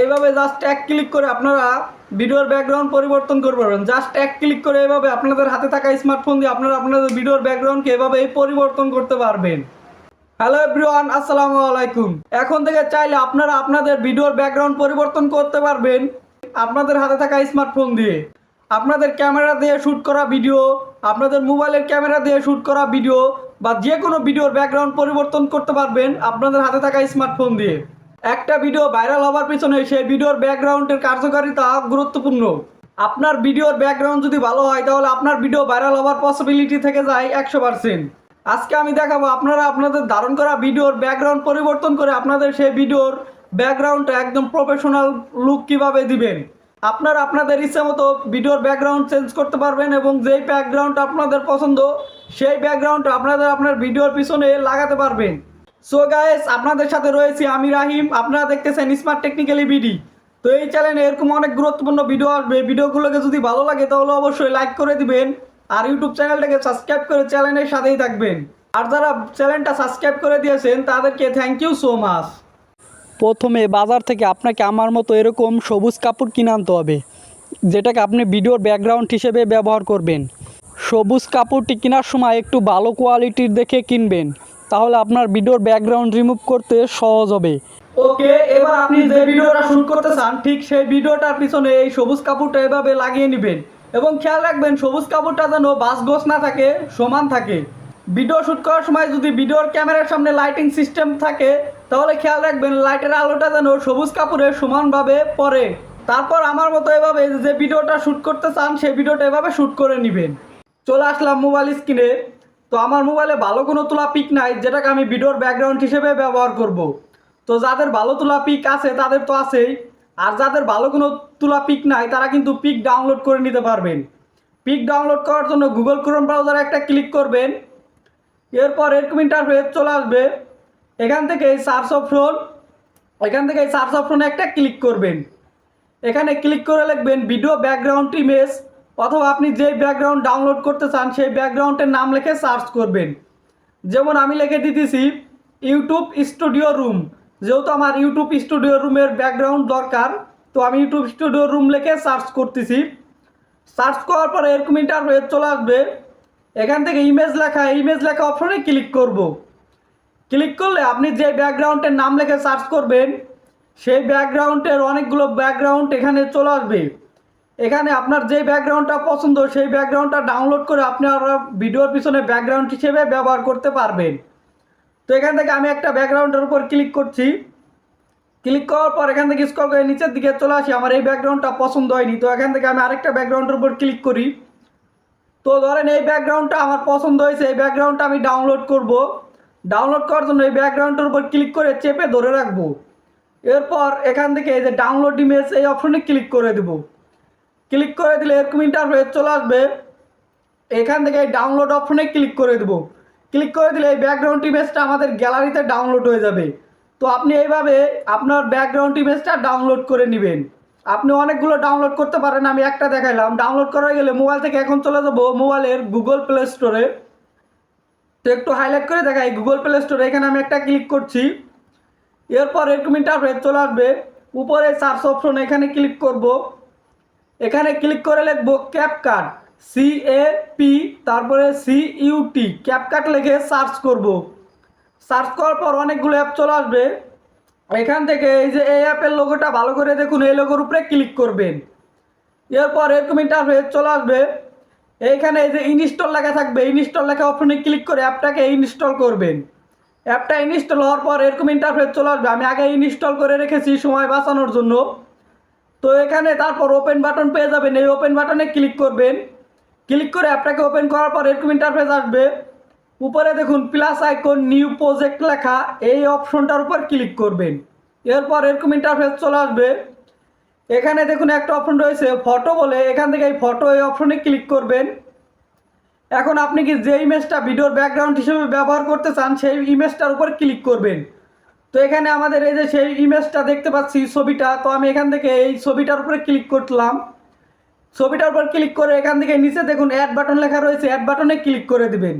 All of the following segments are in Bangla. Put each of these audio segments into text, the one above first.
এইভাবে জাস্ট এক ক্লিক করে আপনারা ভিডিওর ব্যাকগ্রাউন্ড পরিবর্তন করতে পারবেন জাস্ট এক ক্লিক করে এইভাবে আপনাদের হাতে থাকা স্মার্টফোন দিয়ে আপনারা আপনাদের ভিডিওর ব্যাকগ্রাউন্ডকে এভাবেই পরিবর্তন করতে পারবেন। হ্যালো এভরিওয়ান আসসালামু আলাইকুম। এখন থেকে চাইলে আপনারা আপনাদের ভিডিওর ব্যাকগ্রাউন্ড পরিবর্তন করতে পারবেন আপনাদের হাতে থাকা স্মার্টফোন দিয়ে। আপনাদের ক্যামেরা দিয়ে শ্যুট করা ভিডিও আপনাদের মোবাইলের ক্যামেরা দিয়ে শ্যুট করা ভিডিও বা যে কোনো ভিডিওর ব্যাকগ্রাউন্ড পরিবর্তন করতে পারবেন আপনাদের হাতে থাকা স্মার্টফোন দিয়ে। একটা ভিডিও ভাইরাল হওয়ার পিছনে সেই ভিডিওর ব্যাকগ্রাউন্ডের কার্যকারিতা গুরুত্বপূর্ণ। আপনার ভিডিওর ব্যাকগ্রাউন্ড যদি ভালো হয়, তাহলে আপনার ভিডিও ভাইরাল হওয়ার পসিবিলিটি থেকে যায় একশো পার্সেন্ট আজকে আমি দেখাবো আপনারা আপনাদের ধারণ করা ভিডিওর ব্যাকগ্রাউন্ড পরিবর্তন করে আপনাদের সেই ভিডিওর ব্যাকগ্রাউন্ডটা একদম প্রফেশনাল লুক কীভাবে দিবেন। আপনারা আপনাদের ইচ্ছে মতো ভিডিওর ব্যাকগ্রাউন্ড চেঞ্জ করতে পারবেন এবং যেই ব্যাকগ্রাউন্ড আপনাদের পছন্দ, সেই ব্যাকগ্রাউন্ড আপনাদের আপনার ভিডিওর পিছনে লাগাতে পারবেন। সো গাইস আপনাদের সাথে রয়েছি আমি রাহিম। আপনারা দেখতেছেন স্মার্ট টেকনিক্যালি বিডি তো এই চ্যানেলে এরকম অনেক গুরুত্বপূর্ণ ভিডিও আসবে। ভিডিওগুলোকে যদি ভালো লাগে, তাহলে অবশ্যই লাইক করে দিবেন। আর ইউটিউব চ্যানেলটাকে সাবস্ক্রাইব করে চ্যানেলের সাথেই থাকবেন। আর যারা চ্যানেলটা সাবস্ক্রাইব করে দিয়েছেন, তাদেরকে থ্যাংক ইউ সো মাচ প্রথমে বাজার থেকে আপনাকে আমার মতো এরকম সবুজ কাপড় কিনে আনতে হবে, যেটাকে আপনি ভিডিওর ব্যাকগ্রাউন্ড হিসেবে ব্যবহার করবেন। সবুজ কাপড়টি কেনার সময় একটু ভালো কোয়ালিটির দেখে কিনবেন। তাহলে আপনার ভিডিওর ব্যাকগ্রাউন্ড রিমুভ করতে সহজ হবে। ওকে, এবার আপনি যে ভিডিওটা শুট করতে চান, ঠিক সেই ভিডিওটার পিছনে এই সবুজ কাপড়টা এভাবে লাগিয়ে নেবেন এবং খেয়াল রাখবেন সবুজ কাপড়টা যেন বাস গোস না থাকে, সমান থাকে। ভিডিও শুট করার সময় যদি ভিডিওর ক্যামেরার সামনে লাইটিং সিস্টেম থাকে, তাহলে খেয়াল রাখবেন লাইটের আলোটা যেন সবুজ কাপড়ে সমানভাবে পড়ে। তারপর আমার মতো এভাবে যে ভিডিওটা শ্যুট করতে চান, সেই ভিডিওটা এভাবে শ্যুট করে নেবেন। চলে আসলাম মোবাইল স্ক্রিনে তো আমার মোবাইলে ভালো কোনো তোলা পিক নাই, যেটাকে আমি ভিডিওর ব্যাকগ্রাউন্ড হিসেবে ব্যবহার করব। তো যাদের ভালো তোলা পিক আছে, তাদের তো আছেই। আর যাদের ভালো কোনো তোলা পিক নাই, তারা কিন্তু পিক ডাউনলোড করে নিতে পারবেন। পিক ডাউনলোড করার জন্য গুগল ক্রোম ব্রাউজারে একটা ক্লিক করবেন। এরপর এরকম ইন্টারফেস চলে আসবে। এখান থেকে এই সার্চ অপশন এখান থেকে এই সার্চ অপশনে একটা ক্লিক করবেন। এখানে ক্লিক করে লিখবেন ভিডিও ব্যাকগ্রাউন্ড ইমেজ অথবা আপনি যে ব্যাকগ্রাউন্ড ডাউনলোড করতে চান, সেই ব্যাকগ্রাউন্ডের নাম লিখে সার্চ করবেন। যেমন আমি লিখে দিতেছি ইউটিউব স্টুডিও রুম যেহেতু আমার ইউটিউব স্টুডিও রুমের ব্যাকগ্রাউন্ড দরকার, তো আমি ইউটিউব স্টুডিও রুম লিখে সার্চ করতেছি। সার্চ করার পরে এরকম ইন্টারফেস চলে আসবে। এখান থেকে ইমেজ লেখা ইমেজ লেখা অপশনে ক্লিক করব। ক্লিক করলে আপনি যে ব্যাকগ্রাউন্ডের নাম লিখে সার্চ করবেন, সেই ব্যাকগ্রাউন্ডের অনেকগুলো ব্যাকগ্রাউন্ড এখানে চলে আসবে। এখানে আপনার যে ব্যাকগ্রাউন্ডটা পছন্দ, সেই ব্যাকগ্রাউন্ডটা ডাউনলোড করে আপনারা ভিডিওর পিছনে ব্যাকগ্রাউন্ড হিসেবে ব্যবহার করতে পারবেন। তো এখান থেকে আমি একটা ব্যাকগ্রাউন্ডের উপর ক্লিক করছি। ক্লিক করার পর এখান থেকে স্কল করে নিচের দিকে চলে আসি, আমার এই ব্যাকগ্রাউন্ডটা পছন্দ হয়নি। তো এখান থেকে আমি আরেকটা ব্যাকগ্রাউন্ডের উপর ক্লিক করি। তো ধরেন এই ব্যাকগ্রাউন্ডটা আমার পছন্দ হয়েছে, এই ব্যাকগ্রাউন্ডটা আমি ডাউনলোড করব। ডাউনলোড করার জন্য এই ব্যাকগ্রাউন্ডের উপর ক্লিক করে চেপে ধরে রাখব। এরপর এখান থেকে এই যে ডাউনলোড ইমেজ এই অপশনে ক্লিক করে দেব। ক্লিক করে দিলে এরকম ইন্টারফেস চলে আসবে। এখান থেকে ডাউনলোড অপশনে ক্লিক করে দেব। ক্লিক করে দিলে এই ব্যাকগ্রাউন্ড ইমেজটা আমাদের গ্যালারিতে ডাউনলোড হয়ে যাবে। তো আপনি এইভাবে আপনার ব্যাকগ্রাউন্ড ইমেজটা ডাউনলোড করে নেবেন। আপনি অনেকগুলো ডাউনলোড করতে পারেন, আমি একটা দেখাইলাম। ডাউনলোড করা গেলে মোবাইল থেকে এখন চলে যাব মোবাইলের গুগল প্লে স্টোরে তো একটু হাইলাইট করে দেখাই গুগল প্লে স্টোরে এখানে আমি একটা ক্লিক করছি। এরপর এরকম ইন্টারফেস চলে আসবে। উপরে সার্চ অপশন এখানে ক্লিক করব। এখানে ক্লিক করে লিখব ক্যাপকাট সি এ পি তারপরে সি ইউটি ক্যাপকাট লিখে সার্চ করব। সার্চ করার পর অনেকগুলো অ্যাপ চলে আসবে। এখান থেকে এই যে এই অ্যাপের লোগোটা ভালো করে দেখুন, এই লোগোর উপরে ক্লিক করবেন। এরপর এরকম ইন্টারফেস চলে আসবে। এইখানে এই যে ইনস্টল লেখা থাকবে ইনস্টল লেখা অপশনে ক্লিক করে অ্যাপটাকে ইনস্টল করবেন। অ্যাপটা ইনস্টল হওয়ার পর এরকম ইন্টারফেস চলে আসবে। আমি আগে ইনস্টল করে রেখেছি সময় বাঁচানোর জন্য। তো এখানে তারপর ওপেন বাটন পেয়ে যাবেন। এই ওপেন বাটনে ক্লিক করবেন। ক্লিক করে অ্যাপটাকে ওপেন করার পর এরকম ইন্টারফেস আসবে। উপরে দেখুন প্লাস আইকন নিউ প্রজেক্ট লেখা। এই অপশনটার উপর ক্লিক করবেন। এরপর এরকম ইন্টারফেস চলে আসবে। এখানে দেখুন একটা অপশন রয়েছে ফটো বলে। এখান থেকে এই ফটো এই অপশনে ক্লিক করবেন। এখন আপনি কি যে ইমেজটা ভিডিওর ব্যাকগ্রাউন্ড হিসেবে ব্যবহার করতে চান, সেই ইমেজটার উপর ক্লিক করবেন। তো এখানে আমাদের এই যে সেই ইমেজটা দেখতে পাচ্ছি ছবিটা, তো আমি এখান থেকে এই ছবিটার উপরে ক্লিক করলাম। ছবিটার উপর ক্লিক করে এখান থেকে নিচে দেখুন অ্যাড বাটন লেখা রয়েছে অ্যাড বাটনে ক্লিক করে দিবেন।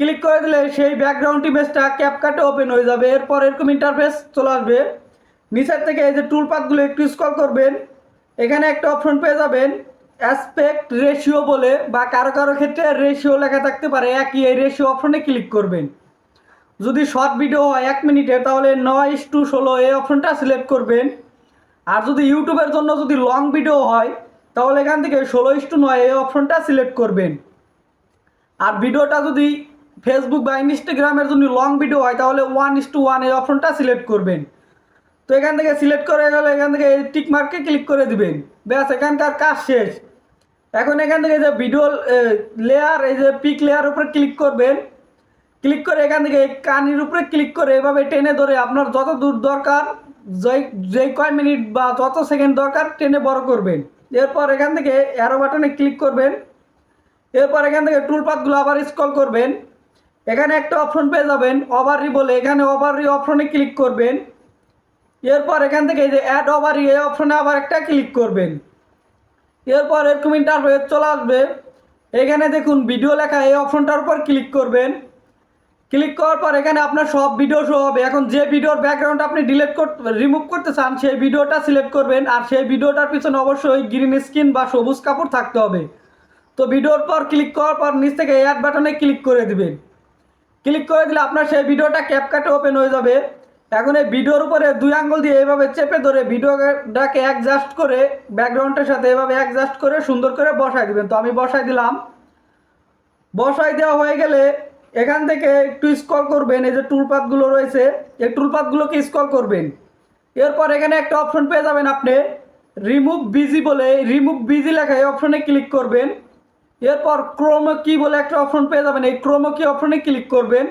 ক্লিক করে দিলে সেই ব্যাকগ্রাউন্ড ইমেজটা ক্যাপকাটে ওপেন হয়ে যাবে, এরপর এরকম ইন্টারফেস চলে আসবে। নিচের থেকে এই যে টুল পাথগুলো একটু স্ক্রল করবেন, এখানে একটা অপশন পেয়ে যাবেন অ্যাসপেক্ট রেশিও বলে, বা কারও কারও ক্ষেত্রে রেশিও লেখা থাকতে পারে, একই এই রেশিও অপশনে ক্লিক করবেন। যদি শর্ট ভিডিও হয় এক মিনিটে, তাহলে নয় টু ষোলো এই অপশনটা সিলেক্ট করবেন। আর যদি ইউটিউবের জন্য যদি লং ভিডিও হয়, তাহলে এখান থেকে ষোলো টু নয় এই অপশনটা সিলেক্ট করবেন। আর ভিডিওটা যদি ফেসবুক বা ইনস্টাগ্রামের জন্য লং ভিডিও হয়, তাহলে ওয়ান ইস টু ওয়ান এই অপশনটা সিলেক্ট করবেন। তো এখান থেকে সিলেক্ট করে গেলে এখান থেকে এই টিক মার্কে ক্লিক করে দিবেন। ব্যাস, এখানকার কাজ শেষ। এখন এখান থেকে যে ভিডিও লেয়ার এই যে পিক লেয়ার উপরে ক্লিক করবেন। ক্লিক করে এখান থেকে কানির উপরে ক্লিক করে এভাবে টেনে ধরে আপনার যত দূর দরকার, যেই কয় মিনিট বা যত সেকেন্ড দরকার, টেনে বড় করবেন। এরপর এখান থেকে অ্যারো বাটনে ক্লিক করবেন। এরপর এখান থেকে টুল পাথগুলো আবার স্ক্রল করবেন। এখানে একটা অপশন পেয়ে যাবেন ওভাররি বলে। এখানে ওভাররি অপশনে ক্লিক করবেন। এরপর এখান থেকে যে অ্যাড ওভাররি এই অপশনে আবার একটা ক্লিক করবেন। এরপর এরকম ইন্টারফেস চলে আসবে। এখানে দেখুন ভিডিও লেখা, এই অপশনটার উপর ক্লিক করবেন। ক্লিক করার পর এখানে আপনার সব ভিডিও শো হবে। এখন যে ভিডিওর ব্যাকগ্রাউন্ড আপনি ডিলিট করতে রিমুভ করতে চান, সেই ভিডিওটা সিলেক্ট করবেন। আর সেই ভিডিওটার পিছনে অবশ্যই গ্রিন স্ক্রিন বা সবুজ কাপড় থাকতে হবে। তো ভিডিওর পর ক্লিক করার পর নিচ থেকে এয়ার বাটনে ক্লিক করে দিবেন। ক্লিক করে দিলে আপনার সেই ভিডিওটা ক্যাপকাটে ওপেন হয়ে যাবে। এখন এই ভিডিওর উপরে দুই আঙ্গুল দিয়ে এইভাবে চেপে ধরে ভিডিওটাকে অ্যাডজাস্ট করে ব্যাকগ্রাউন্ডের সাথে এভাবে অ্যাডজাস্ট করে সুন্দর করে বসায় দিবেন। তো আমি বসায় দিলাম। বসায় দেওয়া হয়ে গেলে এখান থেকে একটু স্কল করবেন, এই যে টুলপাতগুলো রয়েছে, এই টুলপাতগুলোকে স্ক্রল করবেন? এরপর এখানে একটা অপশন পেয়ে যাবেন আপনি রিমুভ বিজি বলে রিমুভ বিজি লেখা এই অপশনে ক্লিক করবেন। এরপর ক্রোমো কি বলে একটা অপশন পেয়ে যাবেন, এই ক্রোমো কি অপশনে ক্লিক করবেন।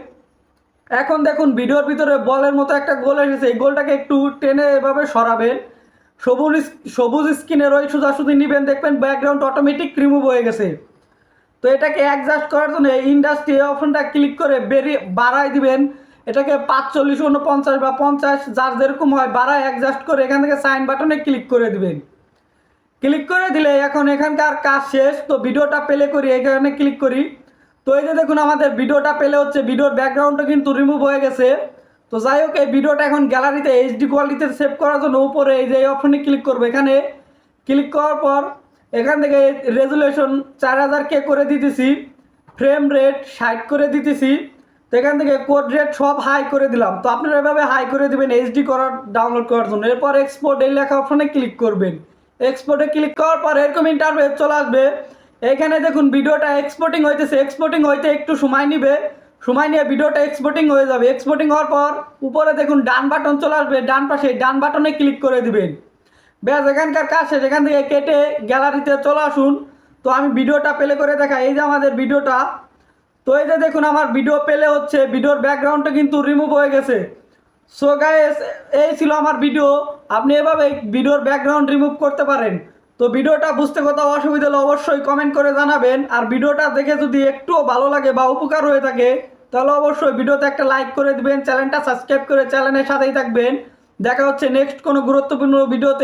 এখন দেখুন, ভিডিওর ভিতরে বলের মতো একটা গোল এসেছে, এই গোলটাকে একটু টেনে এভাবে সরাবেন। সবুজ সবুজ স্ক্রিনের ওই সোজাসুজি নেবেন, দেখবেন ব্যাকগ্রাউন্ড অটোমেটিক রিমুভ হয়ে গেছে। তো এটাকে অ্যাডজাস্ট করার জন্য ইন্ডাস্ট্রি অপশনটা ক্লিক করে বেরিয়ে বাড়াই দিবেন। এটাকে পাঁচচল্লিশ উনপঞ্চাশ বা পঞ্চাশ, যার যেরকম হয়, বাড়ায় অ্যাডজাস্ট করে এখান থেকে সাইন বাটনে ক্লিক করে দিবেন। ক্লিক করে দিলে এখন এখানকার কাজ শেষ, তো ভিডিওটা প্লে করি এখানে ক্লিক করি। তো এই যে দেখুন আমাদের ভিডিওটা পেলে হচ্ছে, ভিডিওর ব্যাকগ্রাউন্ডটা কিন্তু রিমুভ হয়ে গেছে। তো যাই হোক, এই ভিডিওটা এখন গ্যালারিতে এইচডি কোয়ালিটিতে সেভ করার জন্য উপরে এই যে অপশনে ক্লিক করব এখানে। ক্লিক করার পর এখান থেকে রেজুলেশন চার হাজার কে করে দিতেছি ফ্রেম রেট ষাট করে দিতেছি, তো এখান থেকে কোড রেট সব হাই করে দিলাম। তো আপনারা এভাবে হাই করে দিবেন এইচডি করার ডাউনলোড করার জন্য। এরপর এক্সপোর্ট এই লেখা অপশনে ক্লিক করবেন। এক্সপোর্টে ক্লিক করার পর এরকম ইন্টারফেস চলে আসবে। এখানে দেখুন ভিডিওটা এক্সপোর্টিং হইতেছে। এক্সপোর্টিং হইতে একটু সময় নিবে। সময় নিয়ে ভিডিওটা এক্সপোর্টিং হয়ে যাবে। এক্সপোর্টিং হওয়ার পর উপরে দেখুন, ডান বাটন চলে আসবে। ডান পাশে, ডান বাটনে ক্লিক করে দিবেন। ব্যাস এখানকার কাজ শেষ এখান থেকে কেটে গ্যালারিতে চলে আসুন। তো আমি ভিডিওটা প্লে করে দেখাই। এই যে আমাদের ভিডিওটা। তো এই যে দেখুন, আমার ভিডিও পেলে হচ্ছে। ভিডিওর ব্যাকগ্রাউন্ডটা কিন্তু রিমুভ হয়ে গেছে। সো গাইস এই ছিল আমার ভিডিও। আপনি এভাবে ভিডিওর ব্যাকগ্রাউন্ড রিমুভ করতে পারেন। তো ভিডিওটা বুঝতে কোথাও অসুবিধা হলে অবশ্যই কমেন্ট করে জানাবেন। আর ভিডিওটা দেখে যদি একটুও ভালো লাগে বা উপকার হয়ে থাকে, তাহলে অবশ্যই ভিডিওতে একটা লাইক করে দিবেন। চ্যানেলটা সাবস্ক্রাইব করে চ্যানেলের সাথেই থাকবেন। দেখা হচ্ছে নেক্সট কোনো গুরুত্বপূর্ণ ভিডিওতে।